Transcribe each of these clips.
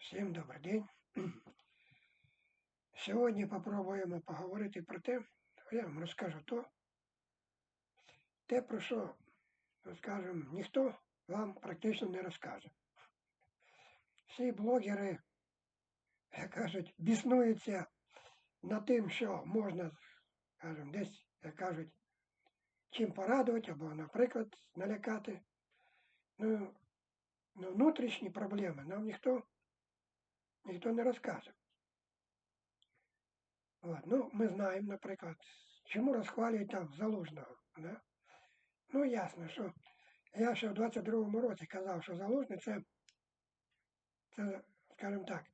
Всім добрий день. Сьогодні попробуємо поговорити про те, я вам розкажу то, те, про що, скажімо, ніхто вам практично не розкаже. Всі блогери, як кажуть, біснуються над тим, що можна, скажімо, десь, як кажуть, чим порадувати або, наприклад, налякати. Ну, ну внутрішні проблеми нам ніхто ніхто не розкаже. От. Ну, ми знаємо, наприклад, чому розхвалюють там залужного. Да? Ну, ясно, що я ще в 22-му році казав, що залужний це, це, скажімо так,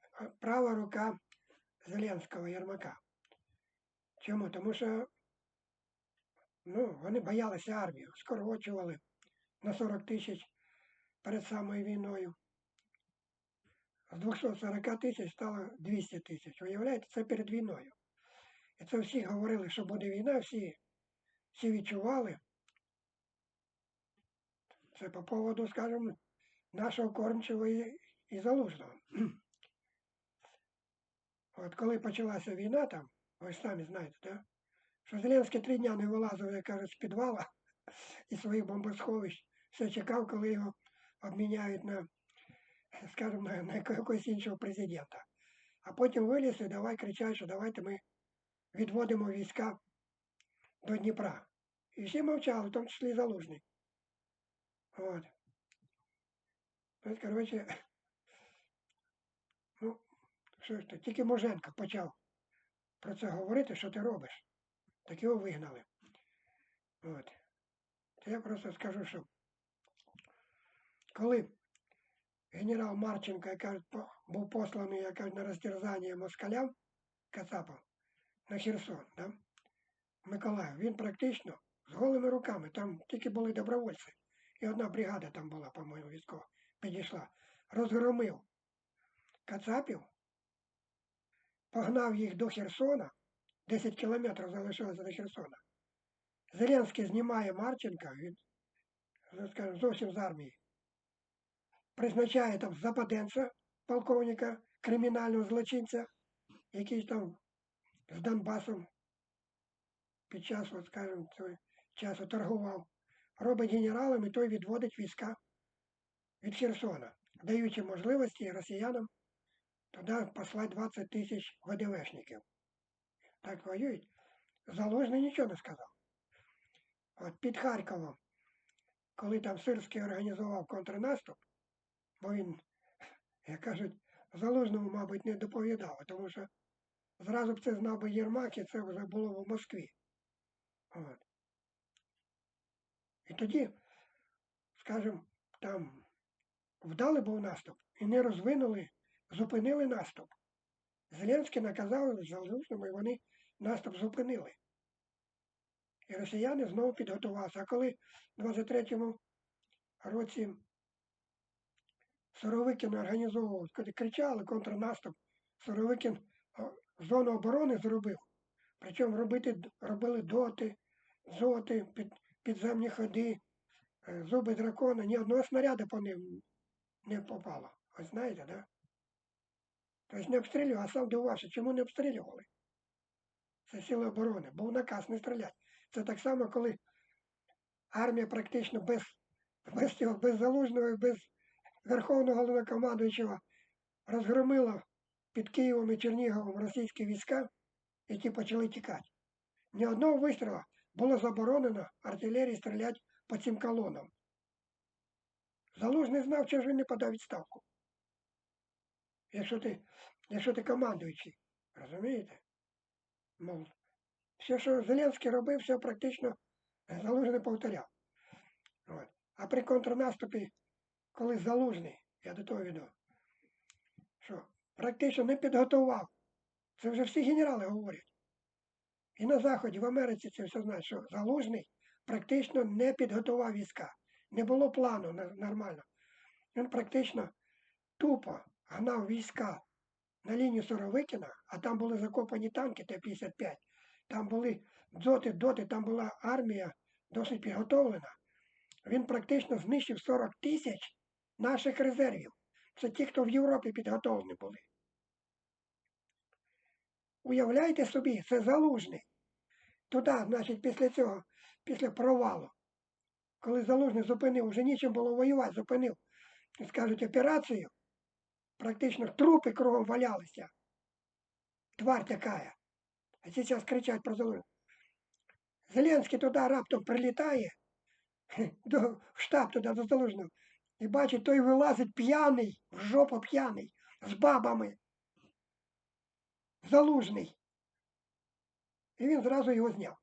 права рука Зеленського Єрмака. Чому? Тому що ну, вони боялися армію, скорочували на 40 тисяч перед самою війною. З 240 тисяч стало 200 тисяч. Уявляєте, це перед війною. І це всі говорили, що буде війна, всі всі відчували. Це по поводу, скажімо, нашого кормчого і, і залужного. От коли почалася війна там, ви ж самі знаєте, да? що Зеленський три дня не вилазив, як кажуть, з підвала і своїх бомбосховищ, все чекав, коли його обміняють на скажімо, на, якогось іншого президента. А потім виліз і давай кричать, що давайте ми відводимо війська до Дніпра. І всі мовчали, в тому числі і Залужний. От. Ось, коротше, ну, що ж то, тільки Моженко почав про це говорити, що ти робиш. Так його вигнали. От. То я просто скажу, що коли генерал Марченко, яка був посланий яка, на розтерзання москалям, Кацапа, на Херсон, да? Миколаїв, він практично з голими руками, там тільки були добровольці. І одна бригада там була, по-моєму, військова, підійшла, розгромив Кацапів, погнав їх до Херсона, 10 кілометрів залишилося до Херсона. Зеленський знімає Марченка, він, скажімо, зовсім з армії призначає там западенця, полковника, кримінального злочинця, який там з Донбасом під час, от, скажімо, цього часу торгував, робить генералом і той відводить війська від Херсона, даючи можливості росіянам туди послати 20 тисяч ВДВшників. Так воюють. Залужний нічого не сказав. От під Харковом, коли там Сирський організував контрнаступ, бо він, як кажуть, залужному, мабуть, не доповідав, тому що зразу б це знав би Єрмак, і це вже було в Москві. От. І тоді, скажімо, там вдали був наступ і не розвинули, зупинили наступ. Зеленський наказав залужному, і вони наступ зупинили. І росіяни знову підготувалися. А коли в 23-му році Соровикін організовував, коли кричали контрнаступ, Соровикін зону оборони зробив. Причому робити, робили доти, зоти, під, підземні ходи, е, зуби дракона, ні одного снаряду по ним не попало. Ви знаєте, да? Тобто не обстрілював, а сам дивувався, чому не обстрілювали? Це сили оборони. Був наказ не стріляти. Це так само, коли армія практично без без цього, без залужного, без Верховного головнокомандуючого розгромила під Києвом і Черніговом російські війська, які почали тікати. Ні одного вистрілу було заборонено артилерії стріляти по цим колонам. Залужний знав, що ж він не подав відставку. Якщо ти якщо ти командуючий, розумієте? Мов, все, що Зеленський робив, все практично Залужний повторяв. От. А при контрнаступі коли залужний, я до того відео, що практично не підготував. Це вже всі генерали говорять. І на Заході, в Америці це все знають, що залужний практично не підготував війська. Не було плану нормально. Він практично тупо гнав війська на лінію Соровикіна, а там були закопані танки Т-55, там були дзоти, доти, там була армія досить підготовлена. Він практично знищив 40 тисяч наших резервів. Це ті, хто в Європі підготовлені були. Уявляйте собі, це залужний. Туди, значить, після цього, після провалу, коли залужний зупинив, вже нічим було воювати, зупинив, скажуть, операцію, практично трупи кругом валялися. Тварь такая. А зараз кричать про залужний. Зеленський туди раптом прилітає, до, в штаб туди до залужного, і бачить, той вилазить п'яний, в жопу п'яний, з бабами. Залужний. І він зразу його зняв.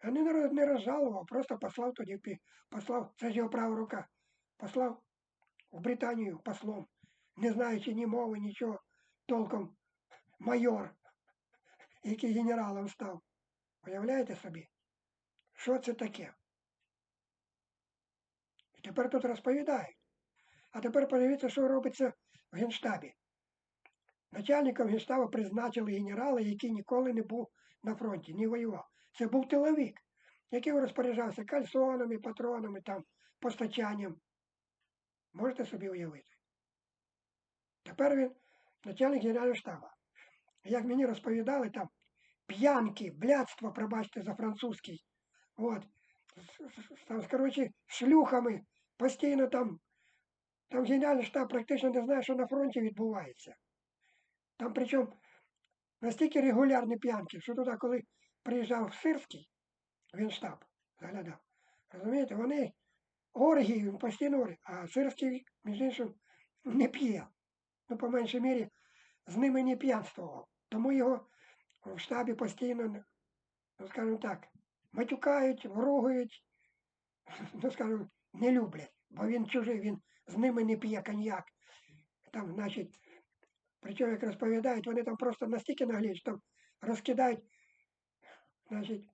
А не, не розжалував, просто послав тоді, послав, це ж його права рука, послав в Британію послом, не знаючи ні мови, нічого, толком майор, який генералом став. Уявляєте собі, що це таке? І тепер тут розповідають. А тепер подивіться, що робиться в Генштабі. Начальником генштабу призначили генерала, який ніколи не був на фронті, не воював. Це був тиловик, який розпоряджався кальсонами, патронами, там, постачанням. Можете собі уявити? Тепер він начальник генерального штабу. Як мені розповідали, там п'янки, блядство, пробачте за французький. От. Там, коротше, шлюхами постійно там, там генеральний штаб практично не знає, що на фронті відбувається. Там причому настільки регулярні п'янки, що туди, коли приїжджав Сирський, він штаб заглядав. Розумієте, вони оргії, він постійно оргії, а Сирський, між іншим, не п'є. Ну, по меншій мірі, з ними не п'янствував. Тому його в штабі постійно, ну, скажімо так, матюкають, вругають, ну, скажімо, не люблять, бо він чужий, він з ними не п'є коньяк. Там, значить, причому, як розповідають, вони там просто настільки нагліють, там розкидають, значить,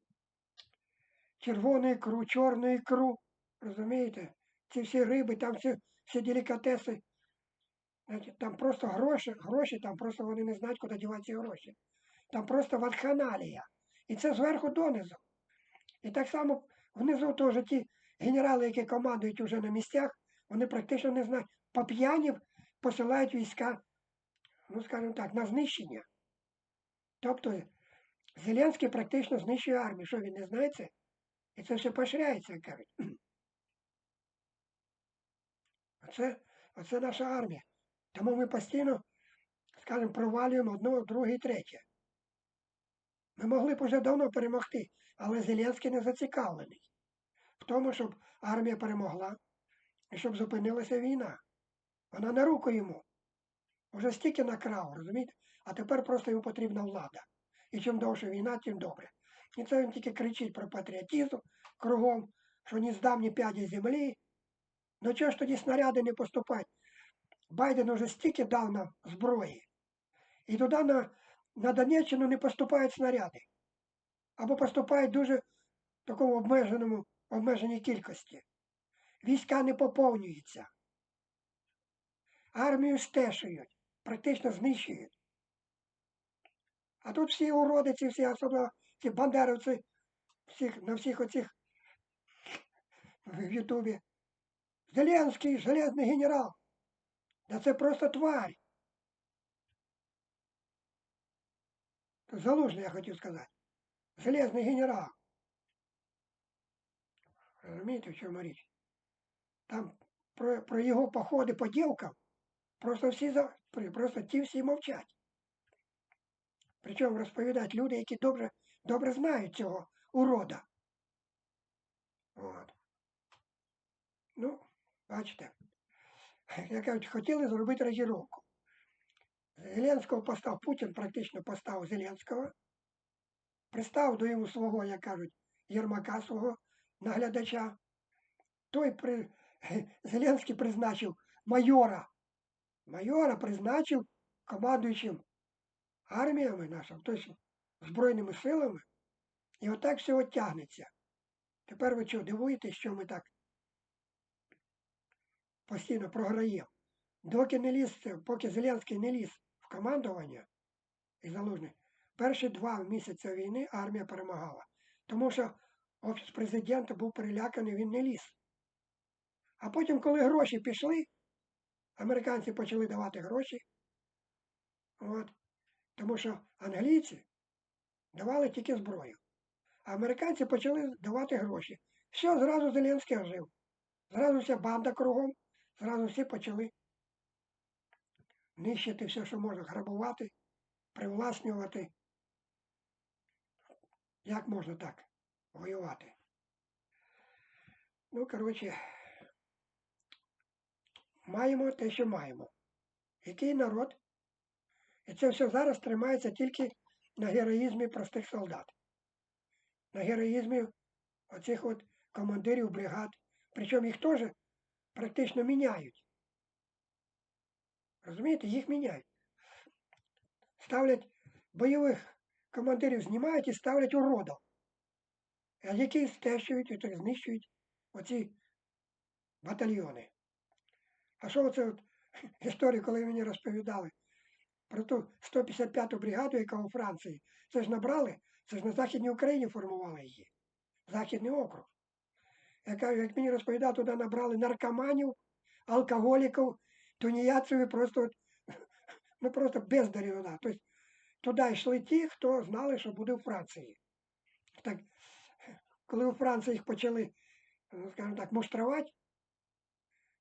червону ікру, чорну ікру, розумієте? Ці всі риби, там всі, всі делікатеси. Значить, там просто гроші, гроші, там просто вони не знають, куди дівати ці гроші. Там просто вакханалія. І це зверху донизу. І так само внизу теж ті генерали, які командують уже на місцях, вони практично не знають. По п'янів посилають війська, ну скажімо так, на знищення. Тобто Зеленський практично знищує армію. Що він не знає це? І це все поширяється, як кажуть. Оце, оце наша армія. Тому ми постійно, скажімо, провалюємо одного, друге і третє. Ми могли б уже давно перемогти, але Зеленський не зацікавлений в тому, щоб армія перемогла і щоб зупинилася війна. Вона на руку йому. Уже стільки накрав, розумієте? А тепер просто йому потрібна влада. І чим довше війна, тим добре. І це він тільки кричить про патріотизм кругом, що ні здам, ні п'яді землі. Ну чого ж тоді снаряди не поступають? Байден уже стільки дав нам зброї. І туди на, на Донеччину не поступають снаряди. Або поступають дуже в такому обмеженому, обмеженій кількості. Війська не поповнюються. Армію стешують, практично знищують. А тут всі уроди, ці всі, особливо ці бандеровці, всіх, на всіх оцих в Ютубі. Зеленський, железний генерал. Да це просто тварь. Залужний, я хотів сказати. Железний генерал. Розумієте, в чому річ? Там про, про його походи по дівкам просто всі просто ті всі мовчать. Причому розповідають люди, які добре, добре знають цього урода. От. Ну, бачите, як кажуть, хотіли зробити розіровку. Зеленського постав, Путін практично поставив Зеленського, пристав до йому свого, як кажуть, Єрмака свого наглядача. Той при... Зеленський призначив майора. Майора призначив командуючим арміями нашими, тобто Збройними силами. І отак все тягнеться. Тепер ви що, дивуєтесь, що ми так постійно програємо? Доки не ліз, поки Зеленський не ліз в командування і залужний, перші два місяці війни армія перемагала. Тому що офіс президента був переляканий, він не ліз. А потім, коли гроші пішли, американці почали давати гроші. От. Тому що англійці давали тільки зброю. А американці почали давати гроші. Все, зразу Зеленський ожив. Зразу вся банда кругом, зразу всі почали нищити все, що можна, грабувати, привласнювати. Як можна так воювати? Ну, коротше, маємо те, що маємо. Який народ? І це все зараз тримається тільки на героїзмі простих солдат, на героїзмі оцих от командирів бригад. Причому їх теж практично міняють. Розумієте, їх міняють. Ставлять бойових командирів знімають і ставлять уродом. Які стещують і знищують оці батальйони. А що оце от історію, коли мені розповідали про ту 155-ту бригаду, яка у Франції, це ж набрали, це ж на Західній Україні формували її. Західний округ. Я кажу, як мені розповідав, туди набрали наркоманів, алкоголіків, тунеядців, просто ну просто бездарі. Тобто туди йшли ті, хто знали, що буде в Франції. Так, коли у Франції їх почали, ну, скажімо так, муштрувати,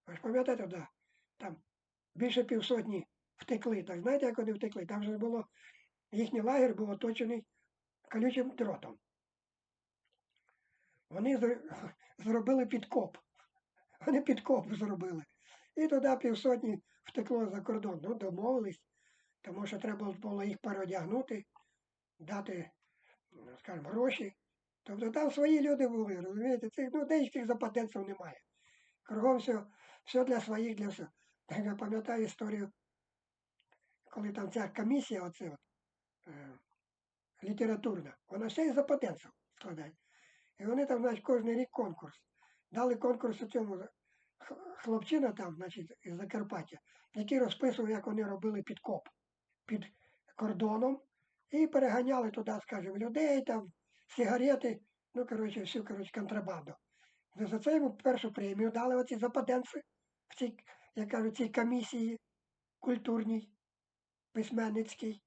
ви ж пам'ятаєте, да, там більше півсотні втекли. Так знаєте, як вони втекли? Там же було, їхній лагер був оточений колючим дротом. Вони зробили підкоп. Вони підкоп зробили. І туди півсотні втекло за кордон. Ну, домовились, тому що треба було їх переодягнути, дати, скажімо, гроші. Тобто там свої люди були, розумієте, цих ну, деяких западенців немає. Кругом все, все для своїх, для всього. Я пам'ятаю історію, коли там ця комісія, оце от, е, літературна, вона все із западенців складає. І вони там, значить, кожен рік конкурс. Дали конкурс у цьому хлопчина там, значить, із Закарпаття, який розписував, як вони робили підкоп під кордоном і переганяли туди, скажімо, людей, там, сигарети, ну, коротше, всю коротше, контрабанду. За це йому першу премію дали оці западенці в цій, як кажуть, цій комісії культурній, письменницькій.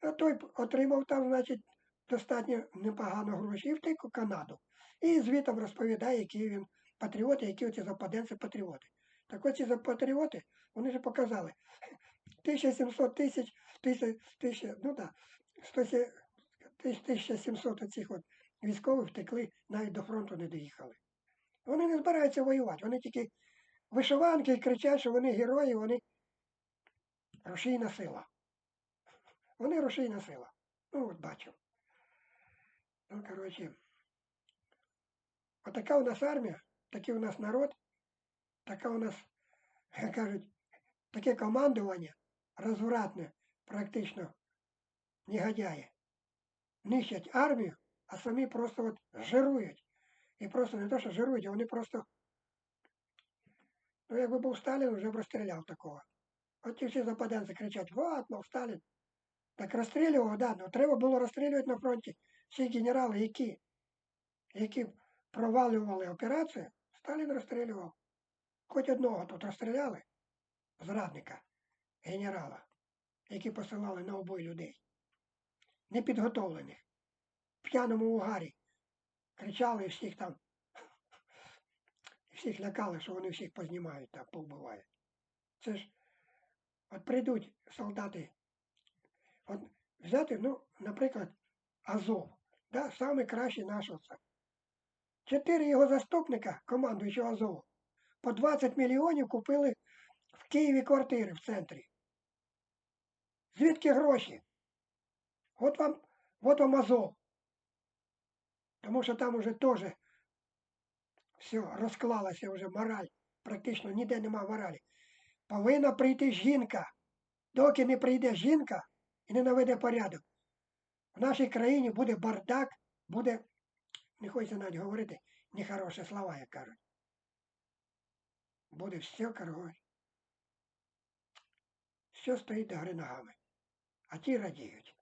А той отримав там, значить, достатньо непогано гроші і втек у Канаду. І звітом розповідає, які він патріоти, які оці западенці патріоти. Так оці патріоти, вони вже показали. 1700 тисяч, тисяч, ну так, 1700 оцих от військових втекли, навіть до фронту не доїхали. Вони не збираються воювати, вони тільки вишиванки і кричать, що вони герої, вони рушійна сила. Вони рушійна сила. Ну, от бачу. Ну, коротше, отака у нас армія, такий у нас народ, така у нас, як кажуть, таке командування розвратне, практично негодяє. Нищать армію, а самі просто от жирують. І просто не то, що жирують, а вони просто. Ну, якби був Сталін, вже б розстріляв такого. От ті всі западенці кричать, вот, мов Сталін. Так розстрілював, да, ну треба було розстрілювати на фронті всі генерали, які які провалювали операцію, Сталін розстрілював. Хоч одного тут розстріляли, зрадника, генерала, які посилали на обой людей, непідготовлених, в п'яному угарі. Кричали всіх там, всіх лякали, що вони всіх познімають там, повбивають. Це ж, от прийдуть солдати, от взяти, ну, наприклад, Азов. Да, саме кращий наш оце. Чотири його заступника, командуючого Азову, по 20 мільйонів купили в Києві квартири в центрі. Звідки гроші? От вам от вам Азов. Тому що там уже теж все, розклалася вже мораль. Практично ніде нема моралі. Повинна прийти жінка. Доки не прийде жінка і не наведе порядок, в нашій країні буде бардак, буде, не хочеться навіть говорити, нехороші слова, як кажуть. Буде все коротше. Все стоїть до гри ногами. А ті радіють.